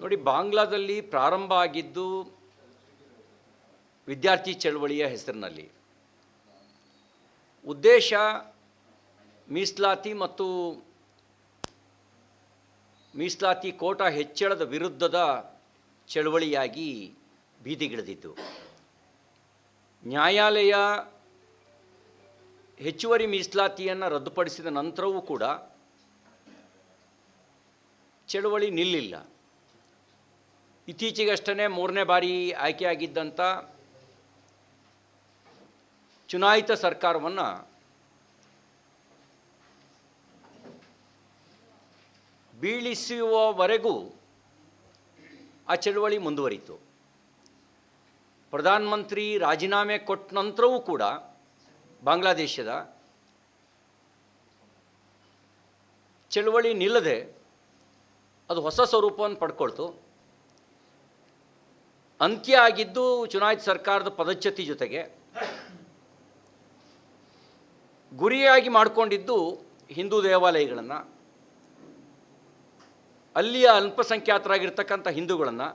ನೋಡಿ, ಬಾಂಗ್ಲಾದಲ್ಲಿ ಪ್ರಾರಂಭ ಆಗಿದ್ದು ವಿದ್ಯಾರ್ಥಿ ಚಳವಳಿಯ ಹೆಸರಿನಲ್ಲಿ. ಉದ್ದೇಶ ಮೀಸಲಾತಿ ಮತ್ತು ಮೀಸಲಾತಿ ಕೋಟ ಹೆಚ್ಚಳದ ವಿರುದ್ಧದ ಚಳವಳಿಯಾಗಿ ಬೀದಿಗಿಳಿದಿತ್ತು ನ್ಯಾಯಾಲಯ ಹೆಚ್ಚುವರಿ ಮೀಸಲಾತಿಯನ್ನು ರದ್ದುಪಡಿಸಿದ ನಂತರವೂ ಕೂಡ ಚಳವಳಿ ನಿಲ್ಲಿಲ್ಲ. ಇತ್ತೀಚೆಗಷ್ಟೇ ಮೂರನೇ ಬಾರಿ ಆಯ್ಕೆಯಾಗಿದ್ದಂಥ ಚುನಾಯಿತ ಸರ್ಕಾರವನ್ನು ಬೀಳಿಸುವವರೆಗೂ ಆ ಚಳುವಳಿ ಮುಂದುವರಿತು ಪ್ರಧಾನಮಂತ್ರಿ ರಾಜೀನಾಮೆ ಕೊಟ್ಟ ನಂತರವೂ ಕೂಡ ಬಾಂಗ್ಲಾದೇಶದ ಚಳುವಳಿ ನಿಲ್ಲದೆ ಅದು ಹೊಸ ಸ್ವರೂಪವನ್ನು ಪಡ್ಕೊಳ್ತು. ಅಂತ್ಯ ಆಗಿದ್ದು ಚುನಾಯಿತ ಸರ್ಕಾರದ ಪದಚ್ಯತಿ ಜೊತೆಗೆ ಗುರಿಯಾಗಿ ಮಾಡಿಕೊಂಡಿದ್ದು ಹಿಂದೂ ದೇವಾಲಯಗಳನ್ನು, ಅಲ್ಲಿಯ ಅಲ್ಪಸಂಖ್ಯಾತರಾಗಿರ್ತಕ್ಕಂಥ ಹಿಂದೂಗಳನ್ನು,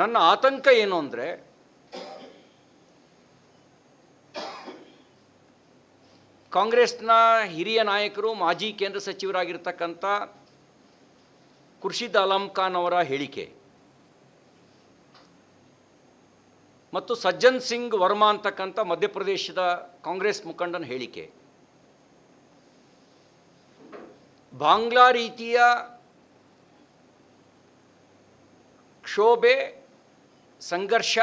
ನನ್ನ ಆತಂಕ ಏನು ಅಂದರೆ ಕಾಂಗ್ರೆಸ್ನ ಹಿರಿಯ ನಾಯಕರು, ಮಾಜಿ ಕೇಂದ್ರ ಸಚಿವರಾಗಿರ್ತಕ್ಕಂಥ ಖುರ್ಷಿದ್ ಅಲಂ ಖಾನ್ ಅವರ ಹೇಳಿಕೆ. ಮತ್ತು ಸಜ್ಜನ್ ಸಿಂಗ್ ವರ್ಮಾ ಅಂತಕ್ಕಂಥ ಮಧ್ಯಪ್ರದೇಶದ ಕಾಂಗ್ರೆಸ್ ಮುಖಂಡನ ಹೇಳಿಕೆ. ಬಾಂಗ್ಲಾ ರೀತಿಯ ಕ್ಷೋಭೆ, ಸಂಘರ್ಷ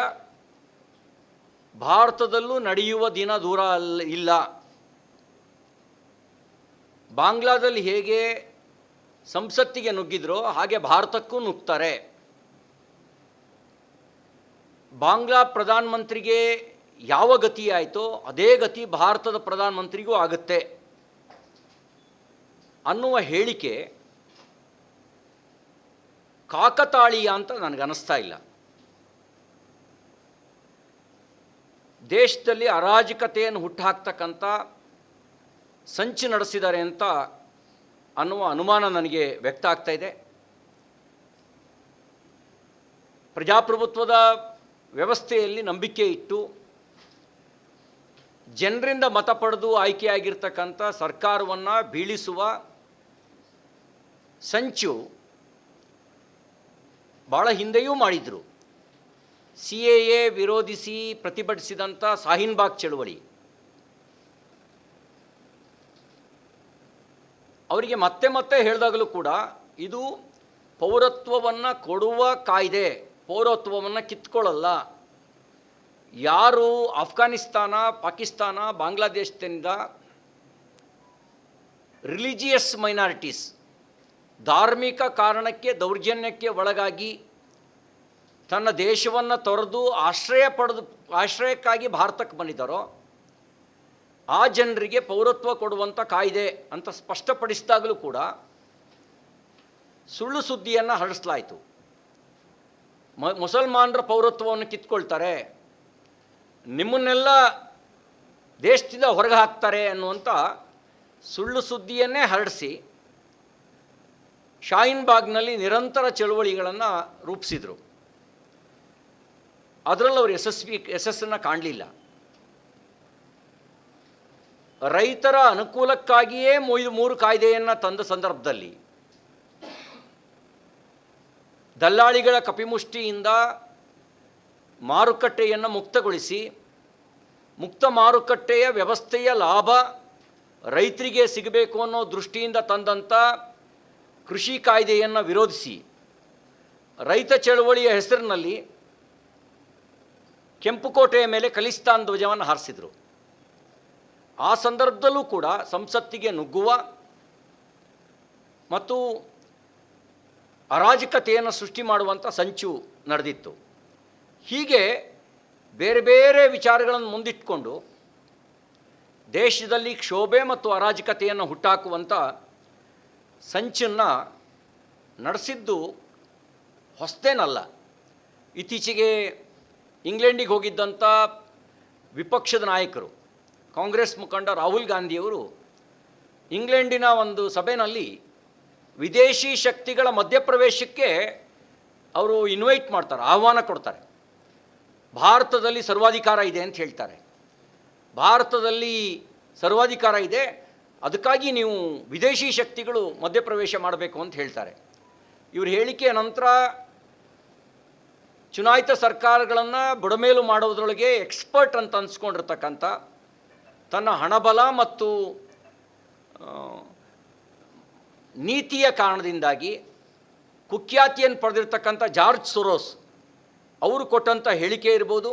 ಭಾರತದಲ್ಲೂ ನಡೆಯುವ ದಿನ ದೂರ ಅಲ್ಲ ಇಲ್ಲ. ಬಾಂಗ್ಲಾದಲ್ಲಿ ಹೇಗೆ ಸಂಸತ್ತಿಗೆ ನುಗ್ಗಿದ್ರೋ ಹಾಗೆ ಭಾರತಕ್ಕೂ ನುಗ್ತಾರೆ. ಬಾಂಗ್ಲಾ ಪ್ರಧಾನಮಂತ್ರಿಗೆ ಯಾವ ಗತಿ ಆಯಿತೋ ಅದೇ ಗತಿ ಭಾರತದ ಪ್ರಧಾನಮಂತ್ರಿಗೂ ಆಗುತ್ತೆ. ಅನ್ನುವ ಹೇಳಿಕೆ ಕಾಕತಾಳೀಯ ಅಂತ ನನಗನ್ನಿಸ್ತಾ ಇಲ್ಲ. ದೇಶದಲ್ಲಿ ಅರಾಜಕತೆಯನ್ನು ಹುಟ್ಟುಹಾಕ್ತಕ್ಕಂಥ ಸಂಚು ನಡೆಸಿದ್ದಾರೆ ಅಂತ ಅನ್ನುವ ಅನುಮಾನ ನನಗೆ ವ್ಯಕ್ತ ಆಗ್ತಾ ಇದೆ. ಪ್ರಜಾಪ್ರಭುತ್ವದ ವ್ಯವಸ್ಥೆಯಲ್ಲಿ ನಂಬಿಕೆ ಇಟ್ಟು, ಜನರಿಂದ ಮತ ಪಡೆದು ಆಯ್ಕೆಯಾಗಿರ್ತಕ್ಕಂಥ ಸರ್ಕಾರವನ್ನು ಬೀಳಿಸುವ ಸಂಚು ಭಾಳ ಹಿಂದೆಯೂ ಮಾಡಿದರು. ಸಿ ಎ ಎ ವಿರೋಧಿಸಿ ಪ್ರತಿಭಟಿಸಿದಂಥ ಸಾಹಿನ್ಬಾಗ್ ಚಳುವಳಿ. ಅವರಿಗೆ ಮತ್ತೆ ಮತ್ತೆ ಹೇಳಿದಾಗಲೂ ಕೂಡ ಇದು ಪೌರತ್ವವನ್ನು ಕೊಡುವ ಕಾಯ್ದೆ, ಪೌರತ್ವವನ್ನು ಕಿತ್ಕೊಳ್ಳಲ್ಲ. ಯಾರು ಅಫ್ಘಾನಿಸ್ತಾನ ಪಾಕಿಸ್ತಾನ, ಬಾಂಗ್ಲಾದೇಶದಿಂದ ರಿಲಿಜಿಯಸ್ ಮೈನಾರಿಟೀಸ್, ಧಾರ್ಮಿಕ ಕಾರಣಕ್ಕೆ, ದೌರ್ಜನ್ಯಕ್ಕೆ ಒಳಗಾಗಿ ತನ್ನ ದೇಶವನ್ನು ತೊರೆದು ಆಶ್ರಯ ಪಡೆದು, ಆಶ್ರಯಕ್ಕಾಗಿ ಭಾರತಕ್ಕೆ ಬಂದಿದ್ದಾರೋ ಆ ಜನರಿಗೆ ಪೌರತ್ವ ಕೊಡುವಂಥ ಕಾಯ್ದೆ ಅಂತ ಸ್ಪಷ್ಟಪಡಿಸಿದಾಗಲೂ ಕೂಡ ಸುಳ್ಳು ಸುದ್ದಿಯನ್ನು ಹರಡಿಸಲಾಯಿತು. ಮ, ಮುಸಲ್ಮಾನರ ಪೌರತ್ವವನ್ನು ಕಿತ್ಕೊಳ್ತಾರೆ, ನಿಮ್ಮನ್ನೆಲ್ಲ ದೇಶದಿಂದ ಹೊರಗೆ ಹಾಕ್ತಾರೆ ಅನ್ನುವಂಥ ಸುಳ್ಳು ಸುದ್ದಿಯನ್ನೇ ಹರಡಿಸಿ ಶಾಹಿನ್ಬಾಗ್ನಲ್ಲಿ ನಿರಂತರ ಚಳುವಳಿಗಳನ್ನು ರೂಪಿಸಿದರು. ಅದರಲ್ಲಿ ಅವರು ಯಶಸ್ವಿ, ಯಶಸ್ಸನ್ನು ಕಾಣಲಿಲ್ಲ. ರೈತರ ಅನುಕೂಲಕ್ಕಾಗಿಯೇ ಮೊಯ್ ಮೂರು ಕಾಯ್ದೆಯನ್ನು ತಂದ ಸಂದರ್ಭದಲ್ಲಿ. ದಲ್ಲಾಳಿಗಳ ಕಪಿಮುಷ್ಟಿಯಿಂದ ಮಾರುಕಟ್ಟೆಯನ್ನು ಮುಕ್ತಗೊಳಿಸಿ, ಮುಕ್ತ ಮಾರುಕಟ್ಟೆಯ ವ್ಯವಸ್ಥೆಯ ಲಾಭ ರೈತರಿಗೆ ಸಿಗಬೇಕು ಅನ್ನೋ ದೃಷ್ಟಿಯಿಂದ ತಂದಂಥ ಕೃಷಿ ಕಾಯ್ದೆಯನ್ನು ವಿರೋಧಿಸಿ, ರೈತ ಚಳವಳಿಯ ಹೆಸರಿನಲ್ಲಿ ಕೆಂಪುಕೋಟೆಯ ಮೇಲೆ ಖಲಿಸ್ತಾನ್ ಧ್ವಜವನ್ನು ಹಾರಿಸಿದರು. ಆ ಸಂದರ್ಭದಲ್ಲೂ ಕೂಡ ಸಂಸತ್ತಿಗೆ ನುಗ್ಗುವ ಮತ್ತು ಅರಾಜಕತೆಯನ್ನು ಸೃಷ್ಟಿ ಮಾಡುವಂಥ ಸಂಚು ನಡೆದಿತ್ತು. ಹೀಗೆ ಬೇರೆ ಬೇರೆ ವಿಚಾರಗಳನ್ನು ಮುಂದಿಟ್ಕೊಂಡು ದೇಶದಲ್ಲಿ ಕ್ಷೋಭೆ ಮತ್ತು ಅರಾಜಕತೆಯನ್ನು ಹುಟ್ಟಾಕುವಂಥ ಸಂಚನ್ನು ನಡೆಸಿದ್ದು ಹೊಸ್ತೇನಲ್ಲ ಇತ್ತೀಚೆಗೆ ಇಂಗ್ಲೆಂಡಿಗೆ ಹೋಗಿದ್ದಂಥ ವಿಪಕ್ಷದ ನಾಯಕರು ಕಾಂಗ್ರೆಸ್ ಮುಖಂಡ ರಾಹುಲ್ ಗಾಂಧಿಯವರು ಇಂಗ್ಲೆಂಡಿನ ಒಂದು ಸಭೆಯಲ್ಲಿ ವಿದೇಶಿ ಶಕ್ತಿಗಳ ಮಧ್ಯಪ್ರವೇಶಕ್ಕೆ ಅವರು ಇನ್ವೈಟ್ ಮಾಡ್ತಾರೆ, ಆಹ್ವಾನ ಕೊಡ್ತಾರೆ. ಭಾರತದಲ್ಲಿ ಸರ್ವಾಧಿಕಾರ ಇದೆ ಅಂತ ಹೇಳ್ತಾರೆ. ಭಾರತದಲ್ಲಿ ಸರ್ವಾಧಿಕಾರ ಇದೆ, ಅದಕ್ಕಾಗಿ ನೀವು ವಿದೇಶಿ ಶಕ್ತಿಗಳು ಮಧ್ಯಪ್ರವೇಶ ಮಾಡಬೇಕು ಅಂತ ಹೇಳ್ತಾರೆ. ಇವ್ರ ಹೇಳಿಕೆಯ ನಂತರ ಚುನಾಯಿತ ಸರ್ಕಾರಗಳನ್ನು ಬುಡಮೇಲು ಮಾಡೋದ್ರೊಳಗೆ ಎಕ್ಸ್ಪರ್ಟ್ ಅಂತ ಅನ್ಸ್ಕೊಂಡಿರ್ತಕ್ಕಂಥ ತನ್ನ ಹಣಬಲ ಮತ್ತು ನೀತಿಯ ಕಾರಣದಿಂದಾಗಿ ಕುಖ್ಯಾತಿಯನ್ನು ಪಡೆದಿರ್ತಕ್ಕಂಥ ಜಾರ್ಜ್ ಸುರೋಸ್ ಅವರು ಕೊಟ್ಟಂಥ ಹೇಳಿಕೆ ಇರ್ಬೋದು.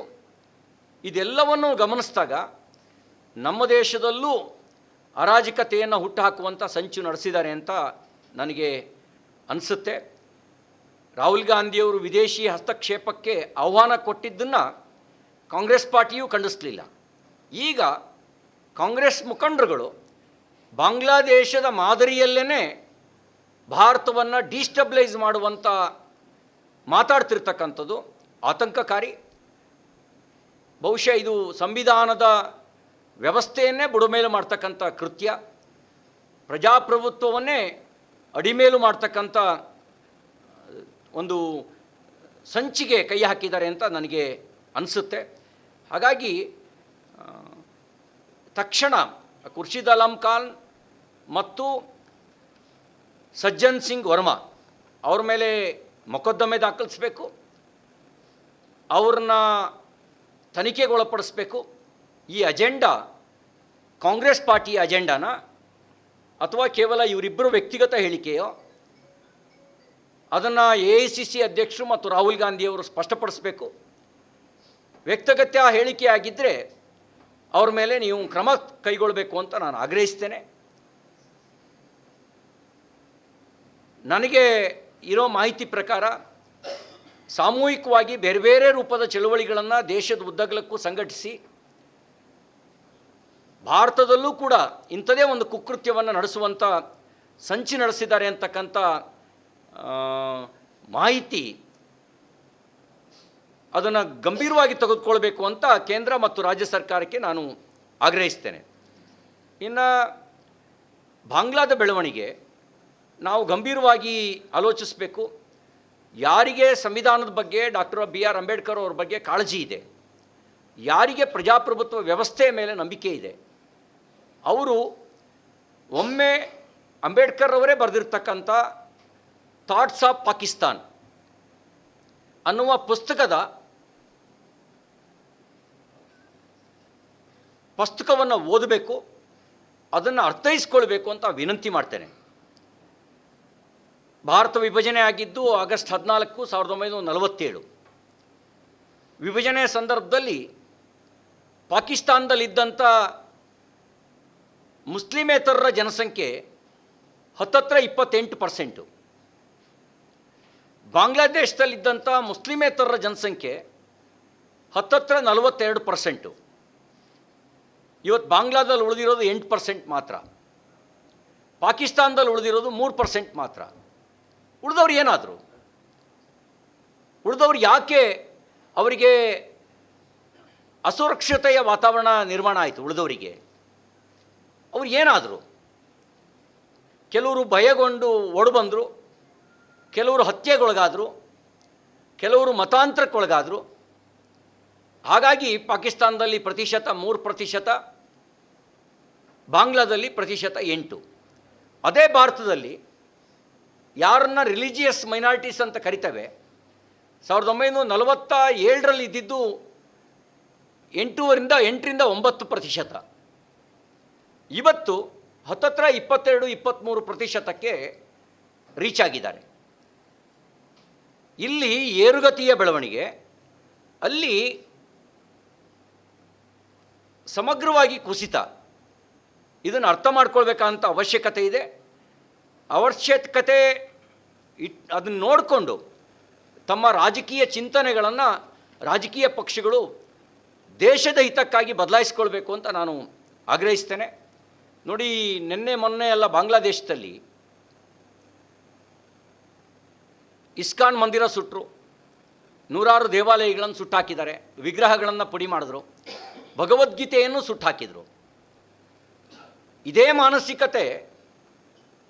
ಇದೆಲ್ಲವನ್ನು ಗಮನಿಸಿದಾಗ ನಮ್ಮ ದೇಶದಲ್ಲೂ ಅರಾಜಕತೆಯನ್ನು ಹುಟ್ಟುಹಾಕುವಂಥ ಸಂಚು ನಡೆಸಿದ್ದಾರೆ ಅಂತ ನನಗೆ ಅನಿಸುತ್ತೆ. ರಾಹುಲ್ ಗಾಂಧಿಯವರು ವಿದೇಶಿ ಹಸ್ತಕ್ಷೇಪಕ್ಕೆ ಆಹ್ವಾನ ಕೊಟ್ಟಿದ್ದನ್ನು ಕಾಂಗ್ರೆಸ್ ಪಾರ್ಟಿಯೂ ಖಂಡಿಸಲಿಲ್ಲ. ಈಗ ಕಾಂಗ್ರೆಸ್ ಮುಖಂಡರುಗಳು ಬಾಂಗ್ಲಾದೇಶದ ಮಾದರಿಯಲ್ಲೇ ಭಾರತವನ್ನು ಡಿಸ್ಟಬ್ಲೈಸ್ ಮಾಡುವಂಥ ಮಾತಾಡ್ತಿರ್ತಕ್ಕಂಥದ್ದು ಆತಂಕಕಾರಿ. ಬಹುಶಃ ಇದು ಸಂವಿಧಾನದ ವ್ಯವಸ್ಥೆಯನ್ನೇ ಬುಡಮೇಲು ಮಾಡ್ತಕ್ಕಂಥ ಕೃತ್ಯ. ಪ್ರಜಾಪ್ರಭುತ್ವವನ್ನೇ ಅಡಿಮೇಲು ಮಾಡ್ತಕ್ಕಂಥ ಒಂದು ಸಂಚಿಗೆ ಕೈ ಹಾಕಿದ್ದಾರೆ ಅಂತ ನನಗೆ ಅನಿಸುತ್ತೆ. ಹಾಗಾಗಿ ತಕ್ಷಣ ಖುರ್ಷಿದ್ ಅಲಂ ಖಾನ್ ಮತ್ತು ಸಜ್ಜನ್ ಸಿಂಗ್ ವರ್ಮಾ ಅವ್ರ ಮೇಲೆ ಮೊಕದ್ದಮೆ ದಾಖಲಿಸಬೇಕು, ಅವ್ರನ್ನ ತನಿಖೆಗೊಳಪಡಿಸ್ಬೇಕು. ಈ ಅಜೆಂಡಾ ಕಾಂಗ್ರೆಸ್ ಪಾರ್ಟಿಯ ಅಜೆಂಡಾನ ಅಥವಾ ಕೇವಲ ಇವರಿಬ್ಬರು ವ್ಯಕ್ತಿಗತ ಹೇಳಿಕೆಯೋ? ಅದನ್ನು ಎ ಐ ಸಿ ಸಿ ಅಧ್ಯಕ್ಷರು ಮತ್ತು ರಾಹುಲ್ ಗಾಂಧಿಯವರು ಸ್ಪಷ್ಟಪಡಿಸಬೇಕು. ವ್ಯಕ್ತಗತ್ಯ ಹೇಳಿಕೆ ಆಗಿದ್ದರೆ ಅವ್ರ ಮೇಲೆ ನೀವು ಕ್ರಮ ಕೈಗೊಳ್ಳಬೇಕು ಅಂತ ನಾನು ಆಗ್ರಹಿಸ್ತೇನೆ. ನನಗೆ ಇರೋ ಮಾಹಿತಿ ಪ್ರಕಾರ ಸಾಮೂಹಿಕವಾಗಿ ಬೇರೆ ಬೇರೆ ರೂಪದ ಚಳುವಳಿಗಳನ್ನು ದೇಶದ ಉದ್ದಗಲಕ್ಕೂ ಸಂಘಟಿಸಿ ಭಾರತದಲ್ಲೂ ಕೂಡ ಇಂಥದೇ ಒಂದು ಕುಕೃತ್ಯವನ್ನು ನಡೆಸುವಂಥ ಸಂಚು ನಡೆಸಿದ್ದಾರೆ ಅಂತಕ್ಕಂಥ ಮಾಹಿತಿ ಅದನ್ನು ಗಂಭೀರವಾಗಿ ತೆಗೆದುಕೊಳ್ಬೇಕು ಅಂತ ಕೇಂದ್ರ ಮತ್ತು ರಾಜ್ಯ ಸರ್ಕಾರಕ್ಕೆ ನಾನು ಆಗ್ರಹಿಸ್ತೇನೆ. ಇನ್ನು ಬಾಂಗ್ಲಾದ ಬೆಳವಣಿಗೆ ನಾವು ಗಂಭೀರವಾಗಿ ಆಲೋಚಿಸಬೇಕು. ಯಾರಿಗೆ ಸಂವಿಧಾನದ ಬಗ್ಗೆ ಡಾಕ್ಟರ್ ಬಿ ಆರ್ ಅಂಬೇಡ್ಕರ್ ಅವ್ರ ಬಗ್ಗೆ ಕಾಳಜಿ ಇದೆ. ಯಾರಿಗೆ ಪ್ರಜಾಪ್ರಭುತ್ವ ವ್ಯವಸ್ಥೆಯ ಮೇಲೆ ನಂಬಿಕೆ ಇದೆ. ಅವರು ಒಮ್ಮೆ ಅಂಬೇಡ್ಕರ್ ಅವರೇ ಬರೆದಿರ್ತಕ್ಕಂಥ ಥಾಟ್ಸ್ ಆಫ್ ಪಾಕಿಸ್ತಾನ್ ಅನ್ನುವ ಪುಸ್ತಕದ ಪುಸ್ತಕವನ್ನು ಓದಬೇಕು, ಅದನ್ನು ಅರ್ಥೈಸ್ಕೊಳ್ಬೇಕು ಅಂತ ವಿನಂತಿ ಮಾಡ್ತೇನೆ. ಭಾರತ ವಿಭಜನೆ ಆಗಿದ್ದು ಆಗಸ್ಟ್ ಹದಿನಾಲ್ಕು ಸಾವಿರದ ಒಂಬೈನೂರ ನಲವತ್ತೇಳು. ವಿಭಜನೆಯ ಸಂದರ್ಭದಲ್ಲಿ ಪಾಕಿಸ್ತಾನದಲ್ಲಿದ್ದಂಥ ಮುಸ್ಲಿಮೇತರರ ಜನಸಂಖ್ಯೆ ಹತ್ತತ್ರ ಇಪ್ಪತ್ತೆಂಟು ಪರ್ಸೆಂಟು. ಬಾಂಗ್ಲಾದೇಶದಲ್ಲಿದ್ದಂಥ ಮುಸ್ಲಿಮೇತರರ ಜನಸಂಖ್ಯೆ ಹತ್ತತ್ರ ನಲವತ್ತೆರಡು ಪರ್ಸೆಂಟು. ಇವತ್ತು ಬಾಂಗ್ಲಾದಲ್ಲಿ ಉಳಿದಿರೋದು ಎಂಟು ಪರ್ಸೆಂಟ್ ಮಾತ್ರ. ಪಾಕಿಸ್ತಾನದಲ್ಲಿ ಉಳಿದಿರೋದು ಮೂರು ಪರ್ಸೆಂಟ್ ಮಾತ್ರ. ಉಳಿದವ್ರು ಏನಾದರು? ಉಳಿದವ್ರು ಯಾಕೆ ಅವರಿಗೆ ಅಸುರಕ್ಷತೆಯ ವಾತಾವರಣ ನಿರ್ಮಾಣ ಆಯಿತು ಉಳಿದವರಿಗೆ? ಅವ್ರು ಏನಾದರು? ಕೆಲವರು ಭಯಗೊಂಡು ಒಡಬಂದರು ಕೆಲವರು ಹತ್ಯೆಗೊಳಗಾದರು, ಕೆಲವರು ಮತಾಂತರಕ್ಕೊಳಗಾದರು. ಹಾಗಾಗಿ ಪಾಕಿಸ್ತಾನದಲ್ಲಿ ಪ್ರತಿಶತ, ಮೂರು ಪ್ರತಿಶತ ಬಾಂಗ್ಲಾದಲ್ಲಿ ಪ್ರತಿಶತ ಎಂಟು. ಅದೇ ಭಾರತದಲ್ಲಿ ಯಾರನ್ನ ರಿಲಿಜಿಯಸ್ ಮೈನಾರಿಟೀಸ್ ಅಂತ ಕರಿತವೆ, ಸಾವಿರದ ಒಂಬೈನೂರ ನಲವತ್ತ ಏಳರಲ್ಲಿ ಇದ್ದಿದ್ದು ಎಂಟೂವರಿಂದ ಎಂಟರಿಂದ ಒಂಬತ್ತು ಪ್ರತಿಶತ. ಇವತ್ತು ಹತ್ತತ್ರ ಇಪ್ಪತ್ತೆರಡು ಇಪ್ಪತ್ತ್ಮೂರು ಪ್ರತಿಶತಕ್ಕೆ ರೀಚ್ ಆಗಿದ್ದಾರೆ. ಇಲ್ಲಿ ಏರುಗತಿಯ ಬೆಳವಣಿಗೆ, ಅಲ್ಲಿ ಸಮಗ್ರವಾಗಿ ಕುಸಿತ. ಇದನ್ನು ಅರ್ಥ ಮಾಡ್ಕೊಳ್ಬೇಕಂತ ಅವಶ್ಯಕತೆ ಇದೆ. ಅವಶ್ಯಕತೆ ಇಟ್, ಅದನ್ನು ನೋಡಿಕೊಂಡು ತಮ್ಮ ರಾಜಕೀಯ ಚಿಂತನೆಗಳನ್ನು ರಾಜಕೀಯ ಪಕ್ಷಗಳು ದೇಶದ ಹಿತಕ್ಕಾಗಿ ಬದಲಾಯಿಸ್ಕೊಳ್ಬೇಕು ಅಂತ ನಾನು ಆಗ್ರಹಿಸ್ತೇನೆ. ನೋಡಿ, ನಿನ್ನೆ ಮೊನ್ನೆ ಎಲ್ಲ ಬಾಂಗ್ಲಾದೇಶದಲ್ಲಿ ಇಸ್ಕಾನ್ ಮಂದಿರ ಸುಟ್ಟರು ನೂರಾರು ದೇವಾಲಯಗಳನ್ನು ಸುಟ್ಟಾಕಿದ್ದಾರೆ. ವಿಗ್ರಹಗಳನ್ನು ಪುಡಿ ಮಾಡಿದ್ರು. ಭಗವದ್ಗೀತೆಯನ್ನು ಸುಟ್ಟಾಕಿದರು. ಇದೇ ಮಾನಸಿಕತೆ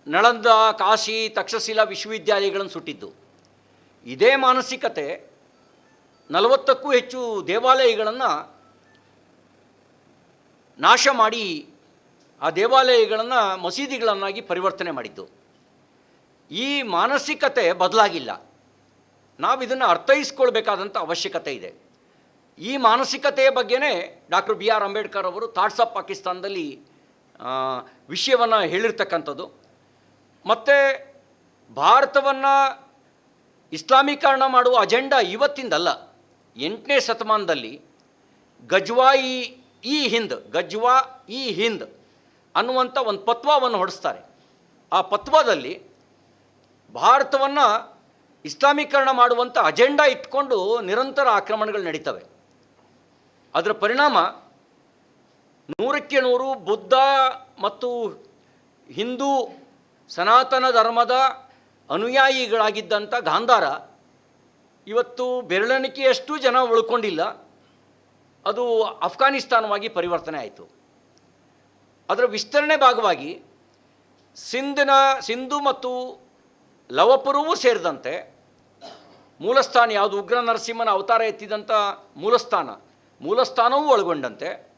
ನಳಂದ, ಕಾಶಿ, ತಕ್ಷಶಿಲಾ ವಿಶ್ವವಿದ್ಯಾಲಯಗಳನ್ನು ಸುಟ್ಟಿದ್ದು. ಇದೇ ಮಾನಸಿಕತೆ ನಲವತ್ತಕ್ಕೂ ಹೆಚ್ಚು ದೇವಾಲಯಗಳನ್ನು ನಾಶ ಮಾಡಿ ಆ ದೇವಾಲಯಗಳನ್ನು ಮಸೀದಿಗಳನ್ನಾಗಿ ಪರಿವರ್ತನೆ ಮಾಡಿದ್ದು. ಈ ಮಾನಸಿಕತೆ ಬದಲಾಗಿಲ್ಲ. ನಾವು ಇದನ್ನು ಅರ್ಥೈಸ್ಕೊಳ್ಬೇಕಾದಂಥ ಅವಶ್ಯಕತೆ ಇದೆ. ಈ ಮಾನಸಿಕತೆಯ ಬಗ್ಗೆನೇ ಡಾಕ್ಟರ್ ಬಿ ಆರ್ ಅಂಬೇಡ್ಕರ್ ಅವರು ಥಾಟ್ಸ್ ಆಫ್ ಪಾಕಿಸ್ತಾನದಲ್ಲಿ ವಿಷಯವನ್ನು ಹೇಳಿರ್ತಕ್ಕಂಥದ್ದು. ಮತ್ತು ಭಾರತವನ್ನು ಇಸ್ಲಾಮೀಕರಣ ಮಾಡುವ ಅಜೆಂಡಾ ಇವತ್ತಿಂದಲ್ಲ, ಎಂಟನೇ ಶತಮಾನದಲ್ಲಿ ಗಜ್ವಾ ಈ ಈ ಹಿಂದ್, ಗಜ್ವಾ ಈ ಹಿಂದ್ ಅನ್ನುವಂಥ ಒಂದು ಪತ್ವವನ್ನು ಹೊಡಿಸ್ತಾರೆ. ಆ ಪತ್ವದಲ್ಲಿ ಭಾರತವನ್ನು ಇಸ್ಲಾಮೀಕರಣ ಮಾಡುವಂಥ ಅಜೆಂಡಾ ಇಟ್ಕೊಂಡು ನಿರಂತರ ಆಕ್ರಮಣಗಳು ನಡೀತವೆ. ಅದರ ಪರಿಣಾಮ ನೂರಕ್ಕೆ ನೂರು ಬುದ್ಧ ಮತ್ತು ಹಿಂದೂ ಸನಾತನ ಧರ್ಮದ ಅನುಯಾಯಿಗಳಾಗಿದ್ದಂಥ ಗಾಂಧಾರ ಇವತ್ತು ಬೆರಳೆಣಿಕೆಯಷ್ಟು ಜನ ಉಳ್ಕೊಂಡಿಲ್ಲ. ಅದು ಅಫ್ಘಾನಿಸ್ತಾನವಾಗಿ ಪರಿವರ್ತನೆ ಆಯಿತು. ಅದರ ವಿಸ್ತರಣೆ ಭಾಗವಾಗಿ ಸಿಂಧಿನ, ಸಿಂಧು ಮತ್ತು ಲವಪುರವೂ ಸೇರಿದಂತೆ ಮೂಲಸ್ಥಾನ ಯಾವುದು? ಉಗ್ರ ನರಸಿಂಹನ ಅವತಾರ ಎತ್ತಿದಂಥ ಮೂಲಸ್ಥಾನ. ಮೂಲಸ್ಥಾನವೂ ಒಳಗೊಂಡಂತೆ.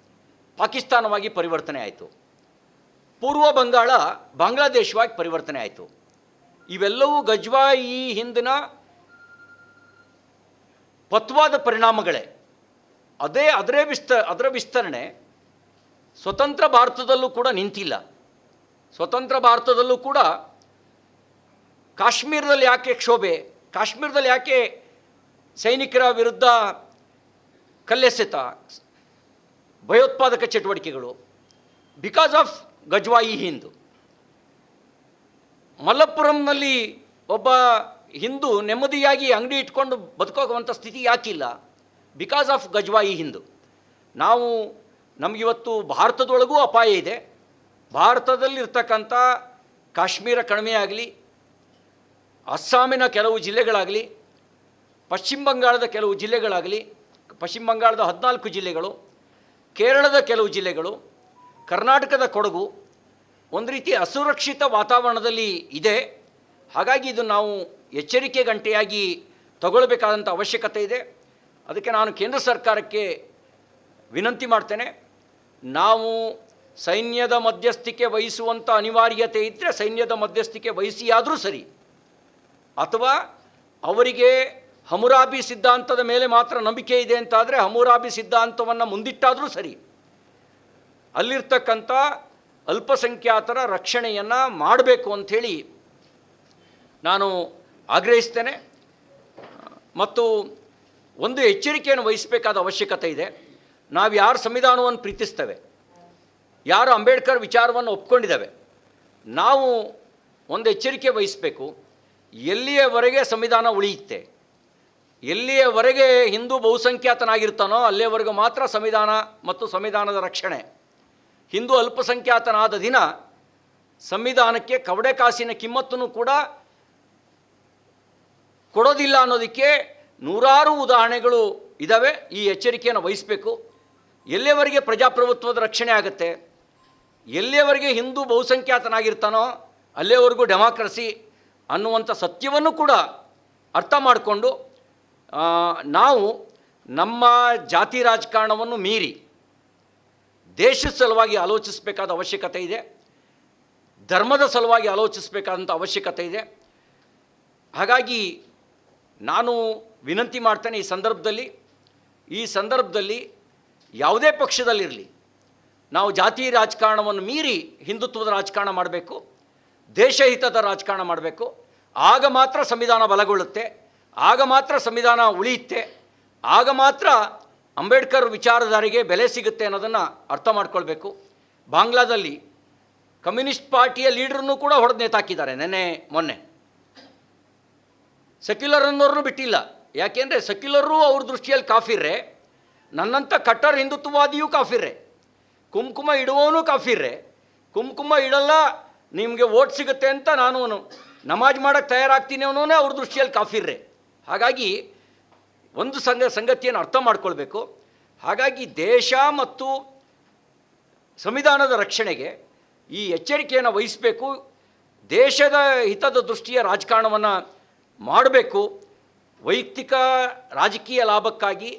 ಪಾಕಿಸ್ತಾನವಾಗಿ ಪರಿವರ್ತನೆ ಆಯಿತು. ಪೂರ್ವ ಬಂಗಾಳ ಬಾಂಗ್ಲಾದೇಶವಾಗಿ ಪರಿವರ್ತನೆ ಆಯಿತು. ಇವೆಲ್ಲವೂ ಗಜ್ವಾ ಈ ಹಿಂದಿನ ಪತ್ವಾದ ಪರಿಣಾಮಗಳೇ. ಅದೇ ಅದರೇ ವಿಸ್ತ, ಅದರ ವಿಸ್ತರಣೆ ಸ್ವತಂತ್ರ ಭಾರತದಲ್ಲೂ ಕೂಡ ನಿಂತಿಲ್ಲ. ಸ್ವತಂತ್ರ ಭಾರತದಲ್ಲೂ ಕೂಡ ಕಾಶ್ಮೀರದಲ್ಲಿ ಯಾಕೆ ಕ್ಷೋಭೆ, ಕಾಶ್ಮೀರದಲ್ಲಿ ಯಾಕೆ ಸೈನಿಕರ ವಿರುದ್ಧ ಕಲ್ಲೆಸೆತ ಭಯೋತ್ಪಾದಕ ಚಟುವಟಿಕೆಗಳು ಬಿಕಾಸ್ ಆಫ್ ಗಜ್ವಾಯಿ ಹಿಂದು. ಮಲ್ಲಪುರಂನಲ್ಲಿ ಒಬ್ಬ ಹಿಂದೂ ನೆಮ್ಮದಿಯಾಗಿ ಅಂಗಡಿ ಇಟ್ಕೊಂಡು ಬದುಕೋಗುವಂಥ ಸ್ಥಿತಿ ಯಾಕಿಲ್ಲ? Because of ಗಜ್ವಾಯಿ Hindu. ನಾವು ನಮಗಿವತ್ತು ಭಾರತದೊಳಗೂ ಅಪಾಯ ಇದೆ. ಭಾರತದಲ್ಲಿರ್ತಕ್ಕಂಥ ಕಾಶ್ಮೀರ ಕಣಿವೆ ಆಗಲಿ, ಅಸ್ಸಾಮಿನ ಕೆಲವು ಜಿಲ್ಲೆಗಳಾಗಲಿ, ಪಶ್ಚಿಮ ಬಂಗಾಳದ ಕೆಲವು ಜಿಲ್ಲೆಗಳಾಗಲಿ, ಪಶ್ಚಿಮ ಬಂಗಾಳದ ಹದಿನಾಲ್ಕು ಜಿಲ್ಲೆಗಳು ಕೇರಳದ ಕೆಲವು ಜಿಲ್ಲೆಗಳು, ಕರ್ನಾಟಕದ ಕೊಡಗು ಒಂದು ರೀತಿ ಅಸುರಕ್ಷಿತ ವಾತಾವರಣದಲ್ಲಿ ಇದೆ. ಹಾಗಾಗಿ ಇದು ನಾವು ಎಚ್ಚರಿಕೆ ಗಂಟೆಯಾಗಿ ತಗೊಳ್ಬೇಕಾದಂಥ ಅವಶ್ಯಕತೆ ಇದೆ. ಅದಕ್ಕೆ ನಾನು ಕೇಂದ್ರ ಸರ್ಕಾರಕ್ಕೆ ವಿನಂತಿ ಮಾಡ್ತೇನೆ. ನಾವು ಸೈನ್ಯದ ಮಧ್ಯಸ್ಥಿಕೆ ವಹಿಸುವಂಥ ಅನಿವಾರ್ಯತೆ ಇದ್ದರೆ ಸೈನ್ಯದ ಮಧ್ಯಸ್ಥಿಕೆ ವಹಿಸಿಯಾದರೂ ಸರಿ, ಅಥವಾ ಅವರಿಗೆ ಹಮುರಾಬಿ ಸಿದ್ಧಾಂತದ ಮೇಲೆ ಮಾತ್ರ ನಂಬಿಕೆ ಇದೆ ಅಂತಾದರೆ ಹಮುರಾಬಿ ಸಿದ್ಧಾಂತವನ್ನು ಮುಂದಿಟ್ಟಾದರೂ ಸರಿ. ಅಲ್ಲಿರ್ತಕ್ಕಂಥ ಅಲ್ಪಸಂಖ್ಯಾತರ ರಕ್ಷಣೆಯನ್ನು ಮಾಡಬೇಕು ಅಂಥೇಳಿ ನಾನು ಆಗ್ರಹಿಸ್ತೇನೆ. ಮತ್ತು ಒಂದು ಎಚ್ಚರಿಕೆಯನ್ನು ವಹಿಸಬೇಕಾದ ಅವಶ್ಯಕತೆ ಇದೆ. ನಾವು ಯಾರು ಸಂವಿಧಾನವನ್ನು ಪ್ರೀತಿಸ್ತೇವೆ? ಯಾರು ಅಂಬೇಡ್ಕರ್ ವಿಚಾರವನ್ನು ಒಪ್ಕೊಂಡಿದ್ದಾವೆ ನಾವು ಒಂದು ಎಚ್ಚರಿಕೆ ವಹಿಸಬೇಕು. ಎಲ್ಲಿಯವರೆಗೆ ಸಂವಿಧಾನ ಉಳಿಯುತ್ತೆ? ಎಲ್ಲಿಯವರೆಗೆ ಹಿಂದೂ ಬಹುಸಂಖ್ಯಾತನಾಗಿರ್ತಾನೋ ಅಲ್ಲಿಯವರೆಗೂ ಮಾತ್ರ ಸಂವಿಧಾನ ಮತ್ತು ಸಂವಿಧಾನದ ರಕ್ಷಣೆ. ಹಿಂದೂ ಅಲ್ಪಸಂಖ್ಯಾತನಾದ ದಿನ ಸಂವಿಧಾನಕ್ಕೆ ಕವಡೆ ಕಾಸಿನ ಕಿಮ್ಮತ್ತನ್ನು ಕೂಡ ಕೊಡೋದಿಲ್ಲ ಅನ್ನೋದಕ್ಕೆ ನೂರಾರು ಉದಾಹರಣೆಗಳು ಇದ್ದಾವೆ ಈ ಎಚ್ಚರಿಕೆಯನ್ನು ವಹಿಸಬೇಕು. ಎಲ್ಲಿಯವರೆಗೆ ಪ್ರಜಾಪ್ರಭುತ್ವದ ರಕ್ಷಣೆ ಆಗುತ್ತೆ? ಎಲ್ಲಿಯವರೆಗೆ ಹಿಂದೂ ಬಹುಸಂಖ್ಯಾತನಾಗಿರ್ತಾನೋ ಅಲ್ಲಿಯವರೆಗೂ ಡೆಮಾಕ್ರಸಿ ಅನ್ನುವಂಥ ಸತ್ಯವನ್ನು ಕೂಡ ಅರ್ಥ ಮಾಡಿಕೊಂಡು ನಾವು ನಮ್ಮ ಜಾತಿ ರಾಜಕಾರಣವನ್ನು ಮೀರಿ ದೇಶದ ಸಲುವಾಗಿ ಆಲೋಚಿಸಬೇಕಾದ ಅವಶ್ಯಕತೆ ಇದೆ, ಧರ್ಮದ ಸಲುವಾಗಿ ಆಲೋಚಿಸಬೇಕಾದಂಥ ಅವಶ್ಯಕತೆ ಇದೆ. ಹಾಗಾಗಿ ನಾನು ವಿನಂತಿ ಮಾಡ್ತೇನೆ ಈ ಸಂದರ್ಭದಲ್ಲಿ ಈ ಸಂದರ್ಭದಲ್ಲಿ ಯಾವುದೇ ಪಕ್ಷದಲ್ಲಿರಲಿ ನಾವು ಜಾತಿ ರಾಜಕಾರಣವನ್ನು ಮೀರಿ ಹಿಂದುತ್ವದ ರಾಜಕಾರಣ ಮಾಡಬೇಕು ದೇಶಹಿತದ ರಾಜಕಾರಣ ಮಾಡಬೇಕು, ಆಗ ಮಾತ್ರ ಸಂವಿಧಾನ ಬಲಗೊಳ್ಳುತ್ತೆ. ಆಗ ಮಾತ್ರ ಸಂವಿಧಾನ ಉಳಿಯುತ್ತೆ. ಆಗ ಮಾತ್ರ ಅಂಬೇಡ್ಕರ್ ವಿಚಾರಧಾರೆಗೆ ಬೆಲೆ ಸಿಗುತ್ತೆ ಅನ್ನೋದನ್ನು ಅರ್ಥ ಮಾಡ್ಕೊಳ್ಬೇಕು. ಬಾಂಗ್ಲಾದಲ್ಲಿ ಕಮ್ಯುನಿಸ್ಟ್ ಪಾರ್ಟಿಯ ಲೀಡ್ರನ್ನು ಕೂಡ ಹೊಡೆದು ನೇತಾಕಿದ್ದಾರೆ ನೆನ್ನೆ, ಮೊನ್ನೆ. ಸೆಕ್ಯುಲರ್ ಅನ್ನೋರು ಬಿಟ್ಟಿಲ್ಲ. ಯಾಕೆಂದರೆ ಸೆಕ್ಯುಲರು ಅವ್ರ ದೃಷ್ಟಿಯಲ್ಲಿ ಕಾಫಿರ್ರೆ ನನ್ನಂಥ ಕಟ್ಟರ್ ಹಿಂದುತ್ವವಾದಿಯೂ ಕಾಫಿರ್ರೆ, ಕುಂಕುಮ ಇಡುವವನು ಕಾಫಿರ್ರೆ, ಕುಂಕುಮ ಇಡಲ್ಲ, ನಿಮಗೆ ಓಟ್ ಸಿಗುತ್ತೆ ಅಂತ ನಾನು ನಮಾಜ್ ಮಾಡೋಕ್ಕೆ ತಯಾರಾಗ್ತೀನಿ ಅನ್ನೋನೇ ಅವ್ರ ದೃಷ್ಟಿಯಲ್ಲಿ ಕಾಫಿರ್ರೆ. ಹಾಗಾಗಿ ಒಂದು ಸಂಗ ಸಂಗತಿಯನ್ನು ಅರ್ಥ ಮಾಡ್ಕೊಳ್ಬೇಕು. ಹಾಗಾಗಿ ದೇಶ ಮತ್ತು ಸಂವಿಧಾನದ ರಕ್ಷಣೆಗೆ ಈ ಎಚ್ಚರಿಕೆಯನ್ನು ವಹಿಸಬೇಕು. ದೇಶದ ಹಿತದ ದೃಷ್ಟಿಯ ರಾಜಕಾರಣವನ್ನು ಮಾಡಬೇಕು. ವೈಯಕ್ತಿಕ ರಾಜಕೀಯ ಲಾಭಕ್ಕಾಗಿ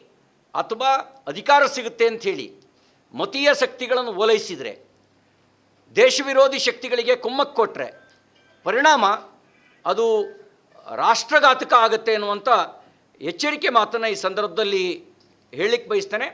ಅಥವಾ ಅಧಿಕಾರ ಸಿಗುತ್ತೆ ಅಂಥೇಳಿ ಮತೀಯ ಶಕ್ತಿಗಳನ್ನು ಓಲೈಸಿದರೆ ದೇಶ ವಿರೋಧಿ ಶಕ್ತಿಗಳಿಗೆ ಕುಮ್ಮಕ್ಕು ಕೊಟ್ಟರೆ ಪರಿಣಾಮ ಅದು ರಾಷ್ಟ್ರಘಾತಕ ಆಗುತ್ತೆ ಅನ್ನುವಂಥ ಎಚ್ಚರಿಕೆ ಮಾತನ್ನು ಈ ಸಂದರ್ಭದಲ್ಲಿ ಹೇಳಲಿಕ್ಕೆ ಬಯಸ್ತೇನೆ.